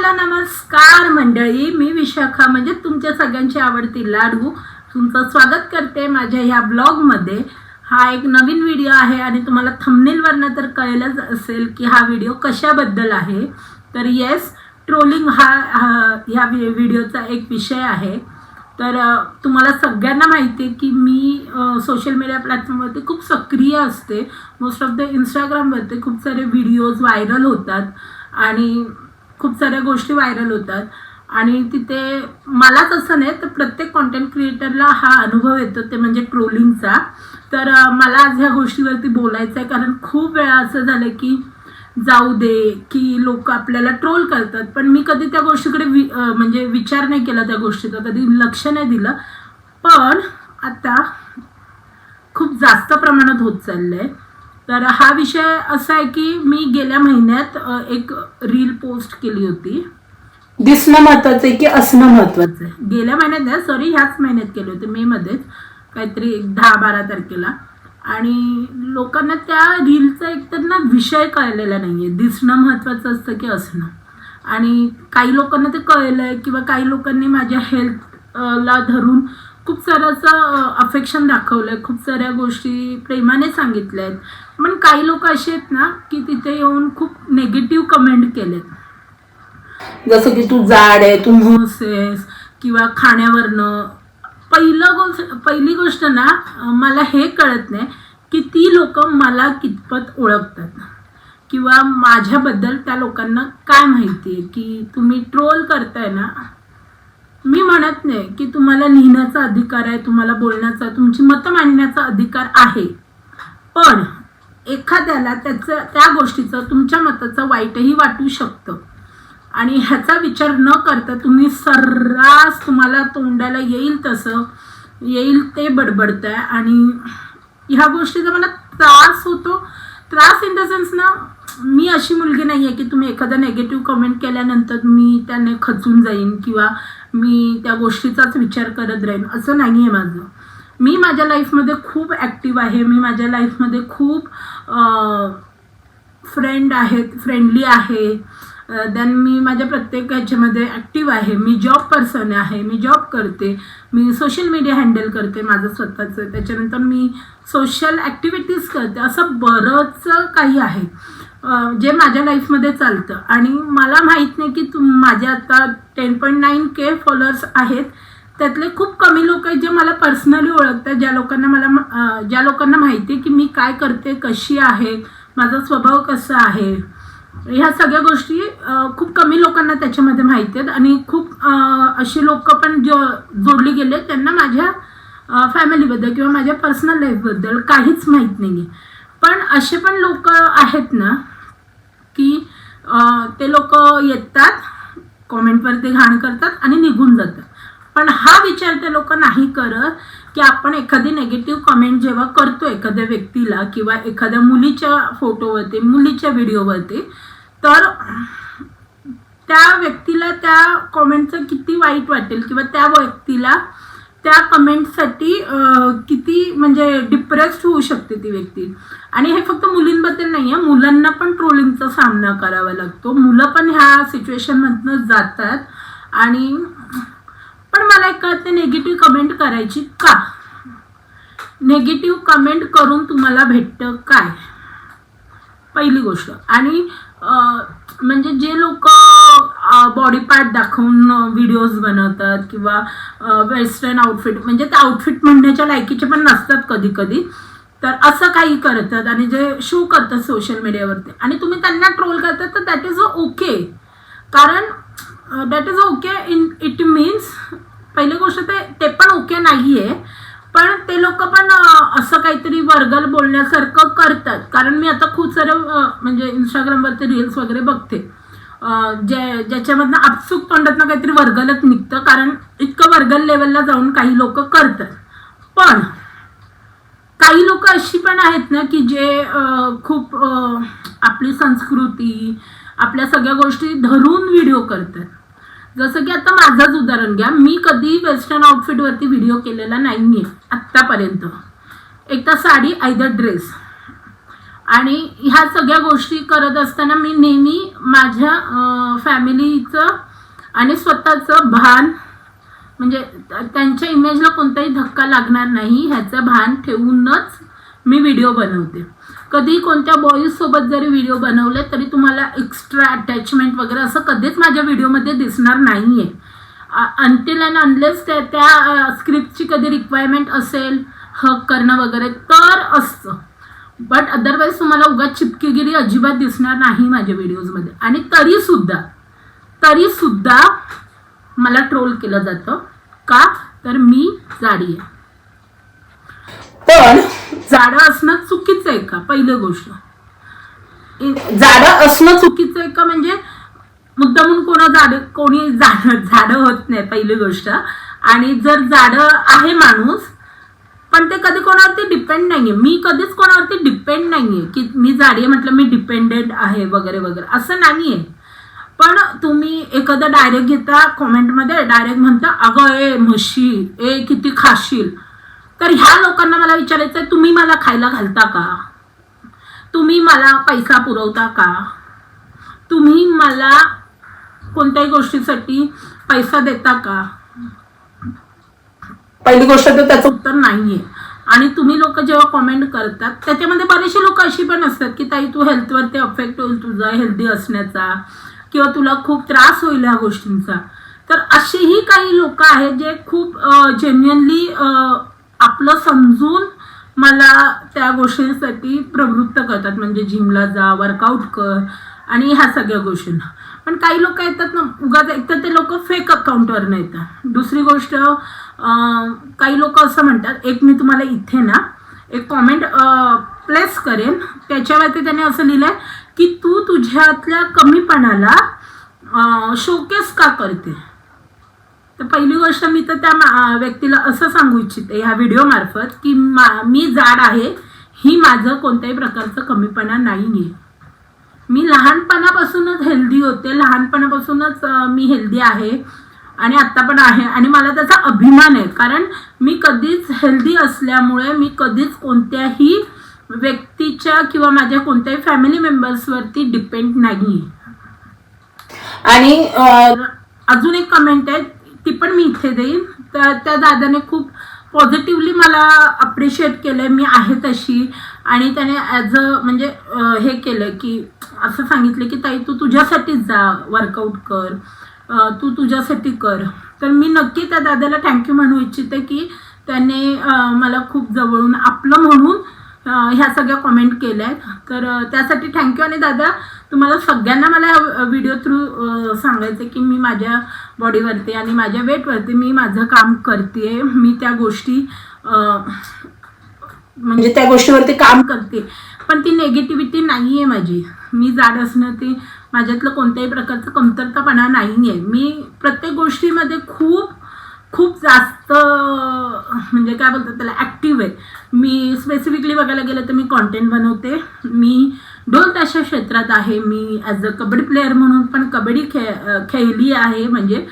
सगळ्यांना नमस्कार मंडळी. मी विशाखा. म्हणजे तुमच्या सगळ्यांची आवडती लाडू तुमचं स्वागत करते माझ्या ह्या ब्लॉगमध्ये. हा एक नवीन व्हिडिओ आहे आणि तुम्हाला थंबनेलवरनं तर कळेलच असेल की हा व्हिडिओ कशाबद्दल आहे. तर येस ट्रोलिंग हा ह्या व्हिडिओचा एक विषय आहे. तर तुम्हाला सगळ्यांना माहिती आहे की मी सोशल मीडिया प्लॅटफॉर्मवरती खूप सक्रिय असते. मोस्ट ऑफ द इंस्टाग्रामवरती खूप सारे व्हिडिओज व्हायरल होतात. आणि खूप साऱ्या गोष्टी व्हायरल होतात. आणि तिथे मलाच असं नाही तर प्रत्येक कॉन्टेंट क्रिएटरला हा अनुभव येतो ते म्हणजे ट्रोलिंगचा तर मला आज ह्या गोष्टीवरती बोलायचं आहे कारण खूप वेळा असं झालं की जाऊ दे की लोक आपल्याला ट्रोल करतात. पण मी कधी त्या गोष्टीकडे वि म्हणजे विचार नाही केला त्या गोष्टीचा कधी लक्ष नाही दिलं. पण आता खूप जास्त प्रमाणात होत चाललं आहे तर हा विषय असा आहे की मी गेल्या महिन्यात एक रील पोस्ट केली होती. दिसणं महत्वाचं आहे की असणं महत्वाचं आहे? गेल्या महिन्यात नाही सॉरी ह्याच महिन्यात केले होते मे मध्येच. काहीतरी एक दहा बारा तारखेला. आणि लोकांना त्या रीलचा एकतर ना विषय कळलेला नाहीये. दिसणं महत्वाचं असतं की असणं? आणि काही लोकांना ते कळलंय किंवा काही लोकांनी माझ्या हेल्थ ला धरून खूप सारं अफेक्शन अफेक्शन दाखवलंय. खूप साऱ्या गोष्टी प्रेमाने सांगितल्या आहेत पण काही लोक असे आहेत ना की तिथे येऊन खूप नेगेटिव्ह कमेंट केलेत. जसं की तू जाड आहे तू मोसेस किंवा खाण्यावरनं. पहिलं गोष्ट पहिली गोष्ट ना मला हे कळत नाही की ती लोक मला कितपत ओळखतात. किंवा माझ्याबद्दल त्या लोकांना काय माहिती आहे की तुम्ही ट्रोल करताय ना मी म्हणत नाही की तुम्हाला लिहिण्याचा अधिकार आहे तुम्हाला बोलण्याचा तुमची मतं मांडण्याचा अधिकार आहे. पण एखाद्याला त्याचं त्या गोष्टीचं तुमच्या मताचं वाईटही वाटू शकतं. आणि ह्याचा विचार न करता तुम्ही सर्रास तुम्हाला तोंडाला येईल तसं येईल ते बडबडताय. आणि ह्या गोष्टीचा मला त्रास होतो. त्रास इन द सेन्स ना मी अशी मुलगी नाही आहे की तुम्ही एखादा नेगेटिव्ह कमेंट केल्यानंतर मी त्याने खचून जाईन किंवा मी त्या गोष्टीचाच विचार करत राहीन. असं नाही आहे माझं. मी माझ्या लाईफमध्ये खूप ॲक्टिव्ह आहे. मी माझ्या लाईफमध्ये खूप फ्रेंड आहेत फ्रेंडली आहे. देन मी माझ्या प्रत्येक ह्याच्यामध्ये ॲक्टिव्ह आहे. मी जॉब पर्सन आहे. मी जॉब करते. मी सोशल मीडिया हँडल करते माझं स्वतःचं. त्याच्यानंतर मी सोशल ॲक्टिव्हिटीज करते. असं बरंच काही आहे. जे माझ्या लाईफमध्ये चालतं. आणि मला माहीत नाही की तुम माझे आता ten point nine K followers आहेत. त्यातले खूप कमी लोक आहेत जे मला पर्सनली ओळखतात ज्या लोकांना मला ज्या लोकांना माहिती आहे की मी काय करते कशी आहे माझा स्वभाव कसा आहे. ह्या सगळ्या गोष्टी खूप कमी लोकांना त्याच्यामध्ये माहिती आहेत. आणि खूप अशी लोक पण जो जोडली गेले त्यांना माझ्या फॅमिलीबद्दल किंवा माझ्या पर्सनल लाईफबद्दल काहीच माहीत नाही आहे पण असे पण लोक आहेत ना की ते लोक येतात कॉमेंटवर ते घाण करतात आणि निघून जातात. पण हा विचार ते लोक नाही करत की आपण एखादी नेगेटिव्ह कमेंट जेव्हा करतो एखाद्या व्यक्तीला किंवा एखाद्या मुलीच्या फोटोवरती मुलीच्या व्हिडिओवरती तर त्या व्यक्तीला त्या कॉमेंटचं किती वाईट वाटेल किंवा त्या व्यक्तीला त्या कमेंटसाठी किती म्हणजे डिप्रेस्ड होऊ शकते ती व्यक्ती. आणि हे फक्त मुलींबद्दल नाही आहे मुलांना पण ट्रोलिंगचा सामना करावा लागतो. मुलं पण ह्या सिच्युएशनमधनं जातात. आणि पण मला एक कळते नेगेटिव्ह कमेंट करायची का? नेगेटिव्ह कमेंट करून तुम्हाला भेटतं काय? पहिली गोष्ट. आणि म्हणजे जे लोक बॉडी पार्ट दाखवून व्हिडिओज बनवतात किंवा वेस्टर्न आउटफिट म्हणजे ते आउटफिट म्हणण्याच्या लायकीचे पण नसतात कधी कधी तर असं काही करतात आणि जे शो करतात सोशल मीडियावरती आणि तुम्ही त्यांना ट्रोल करतात तर दॅट इज अ ओके कारण that is okay in it means पहिली गोष्ट ते ते पण ओके नाही आहे पण ते लोक पण असं काहीतरी वर्गल बोलण्यासारखं करतात. कारण मी आता खूप सारं म्हणजे इंस्टाग्रामवरती रील्स वगैरे बघते. जे ज्याच्यामधनं आपसूक तोंडातनं काहीतरी वर्गलच निघतं कारण इतकं वर्गल लेवलला जाऊन काही लोक करतात. पण काही लोक अशी पण आहेत ना की जे खूप आपली संस्कृती आपल्या सगळ्या गोष्टी धरून व्हिडिओ करतात. जसं की आता माझंच उदाहरण घ्या. मी कधी वेस्टर्न आउटफिटवरती व्हिडिओ केलेला नाही आहे आत्तापर्यंत. एक तर साडी आयदर ड्रेस आणि ह्या सगळ्या गोष्टी करत असताना मी नेहमी माझ्या फॅमिलीचं आणि स्वतःचं भान म्हणजे त्यांच्या इमेजला कोणताही धक्का लागणार नाही ह्याचं भान ठेवूनच मी व्हिडिओ बनवते. कधी कोणत्या बॉईजसोबत जरी व्हिडिओ बनवले तरी तुम्हाला एक्स्ट्रा अटॅचमेंट वगैरे असं कधीच माझ्या व्हिडिओमध्ये दिसणार नाही आहे अनटिल अँड अनलेस त्या त्या स्क्रिप्टची कधी रिक्वायरमेंट असेल हक करणं वगैरे तर असतं. बट अदरवाईज तुम्हाला उगाच चिपकीगिरी अजिबात दिसणार नाही माझ्या व्हिडिओजमध्ये आणि तरीसुद्धा तरीसुद्धा मला ट्रोल केलं जातं. का? तर मी जाडी आहे. पण जाडं असणं चुकीचं आहे का? पहिली गोष्ट. इ- जाडं असणं चुकीचं आहे का? म्हणजे मुद्दामून कोणा जाड कोणी जाड झाडं होत नाही पहिली गोष्ट. आणि जर जाडं आहे माणूस पण ते कधी कोणावरती डिपेंड नाहीये. मी कधीच कोणावरती डिपेंड नाहीये. की मी जाडी आहे म्हटलं मी डिपेंडेंट आहे वगैरे वगैरे. असं नाहीये. पण तुम्ही एखादं डायरेक्ट घेता कॉमेंटमध्ये डायरेक्ट म्हणता अगं ए म्हशी ए किती खाशील. तर ह्या लोकांना मला विचारायचं आहे तुम्ही मला खायला घालता का? तुम्ही मला पैसा पुरवता का? तुम्ही मला कोणत्याही गोष्टीसाठी पैसा देता का? पहिली गोष्ट तर त्याचं उत्तर नाहीये. आणि तुम्ही लोक जेव्हा कॉमेंट करतात त्याच्यामध्ये बरेचसे लोक अशी पण असतात की ताई तू हेल्थवरती अफेक्ट होईल तुझा हेल्दी असण्याचा किंवा तुला खूप त्रास होईल ह्या गोष्टींचा. तर असेही काही लोक आहेत जे खूप जेन्युअनली आपलं समजून मला त्या गोष्टींसाठी प्रवृत्त करतात. म्हणजे जिमला जा वर्कआउट कर आणि ह्या सगळ्या गोष्टींना. पण काही लोक येतात ना उगाच एक तर ते लोक फेक अकाउंटवरनं येतात. दुसरी गोष्ट काही लोक असं म्हणतात एक मी तुम्हाला इथे ना एक कॉमेंट प्लेस करेन. त्याच्यावरती त्याने असं लिहिलं आहे की तू तुझ्यातल्या कमीपणाला शोकेस का करते? तर पहिली गोष्ट मी तर त्या मा- व्यक्तीला असं सांगू इच्छिते ह्या व्हिडिओमार्फत की मा- मी जाड आहे ही माझं कोणत्याही प्रकारचं कमीपणा नाही आहे. मी लहानपणापासूनच हेल्दी होते. लहानपणापासूनच मी हेल्दी आहे. आणि आत्ता पण आहे. आणि मला त्याचा अभिमान आहे. कारण मी कधीच हेल्दी असल्यामुळे मी कधीच कोणत्याही व्यक्तीच्या किंवा माझ्या कोणत्याही फॅमिली मेंबर्सवरती डिपेंड नाही. आणि अजून एक कमेंट आहे. ती पण मी इथे देईन. तर त्या दादाने खूप पॉझिटिव्हली मला अप्रिशिएट केलंय. मी आहे तशी. आणि त्याने ॲज अ म्हणजे अं, हे केलं की असं सांगितलं की ताई तू तुझ्यासाठीच जा वर्कआउट कर. तू तुझ्यासाठी कर. तर मी नक्की त्या दादाला थँक्यू म्हणू इच्छिते की त्याने मला खूप जवळून आपलं म्हणून ह्या सगळ्या कॉमेंट केल्या आहेत तर त्यासाठी थँक्यू आणि दादा तुम्हाला सगळ्यांना मला व्हिडिओ थ्रू सांगायचं की मी माझ्या बॉडीवरती आणि माझ्या वेटवरती मी माझं काम करते मी त्या गोष्टी अं, म्हणजे त्या गोष्टीवरती काम करते पण ती नेगेटिव्हिटी नाही आहे माझी. मी जाड असणं ती माझ्यातलं कोणत्याही प्रकारचं कमतरतापणा नाही आहे मी प्रत्येक गोष्टीमध्ये खूप खूप जास्त म्हणजे काय बोलतात त्याला ॲक्टिव्ह आहे. मी स्पेसिफिकली बघायला गेलं तर मी कॉन्टेंट बनवते. मी ढोल ताशा क्षेत्रात आहे. मी ॲज अ कबड्डी प्लेअर म्हणून पण कबड्डी खे खेळली आहे. म्हणजे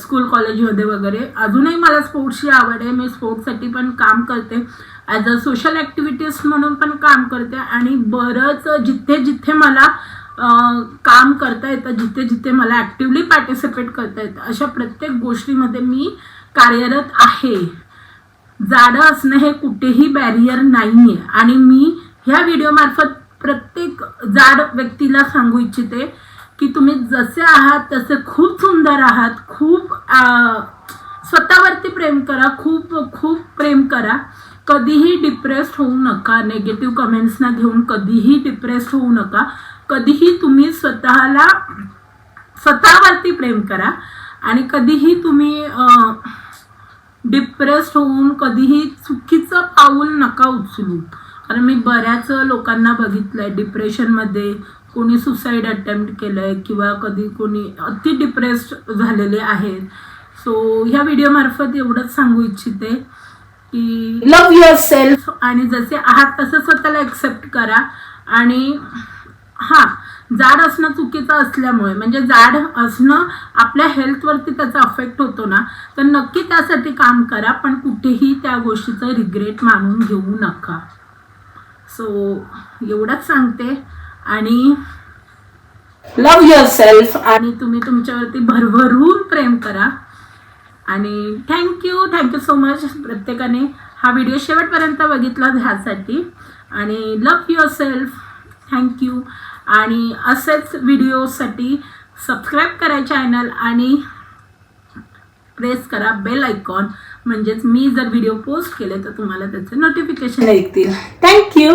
स्कूल कॉलेजमध्ये वगैरे. अजूनही मला स्पोर्ट्सची आवड आहे. मी स्पोर्ट्ससाठी पण काम करते. ॲज अ सोशल ॲक्टिव्हिटीज म्हणून पण काम करते आणि बरंच जिथे जिथे मला काम करता येतं जिथे जिथे मला ॲक्टिवली पार्टिसिपेट करता येतं अशा प्रत्येक गोष्टीमध्ये मी कार्यरत आहे. जाडं असणं हे कुठेही बॅरियर नाही आहे आणि मी ह्या व्हिडिओमार्फत प्रत्येक जाड व्यक्तीला सांगू इच्छिते की तुम्ही जसे आहात तसे खूप सुंदर आहात खूप स्वतःवरती प्रेम करा खूप खूप प्रेम करा. कधीही डिप्रेस्ड होऊ नका नेगेटिव्ह कमेंट्सना घेऊन कधीही डिप्रेस्ड होऊ नका. कधीही तुम्ही स्वतःला स्वतःवरती प्रेम करा आणि कधीही तुम्ही डिप्रेस्ड होऊन कधीही चुकीचं पाऊल नका उचलू. कारण मी बऱ्याच लोकांना बघितलं आहे डिप्रेशनमध्ये कोणी सुसाईड अटेम्प्ट आहे किंवा कधी कोणी अति डिप्रेस्ड झालेले आहेत. सो ह्या व्हिडिओमार्फत एवढंच सांगू इच्छिते. की लव्ह युअर सेल्फ आणि जसे आहात तसं स्वतःला एक्सेप्ट करा. आणि हा जाड असणं चुकीचं असल्यामुळे म्हणजे जाड असणं आपल्या हेल्थवरती त्याचा अफेक्ट होतो ना तर नक्की त्यासाठी काम करा पण कुठेही त्या गोष्टीचं रिग्रेट मानून घेऊ नका. सो एवढंच सांगते. आणि लव युअर सेल्फ आणि तुम्ही तुमच्यावरती भरभरून प्रेम करा. आणि थँक्यू थँक्यू सो मच प्रत्येकाने हा व्हिडिओ शेवटपर्यंत बघितला ह्यासाठी. आणि लव युअर सेल्फ थँक्यू आणि असेच व्हिडिओसाठी सबस्क्राईब करा चॅनल आणि प्रेस करा बेल आयकॉन म्हणजेच मी जर व्हिडिओ पोस्ट केले तर तुम्हाला त्याचे नोटिफिकेशन ऐकतील थँक्यू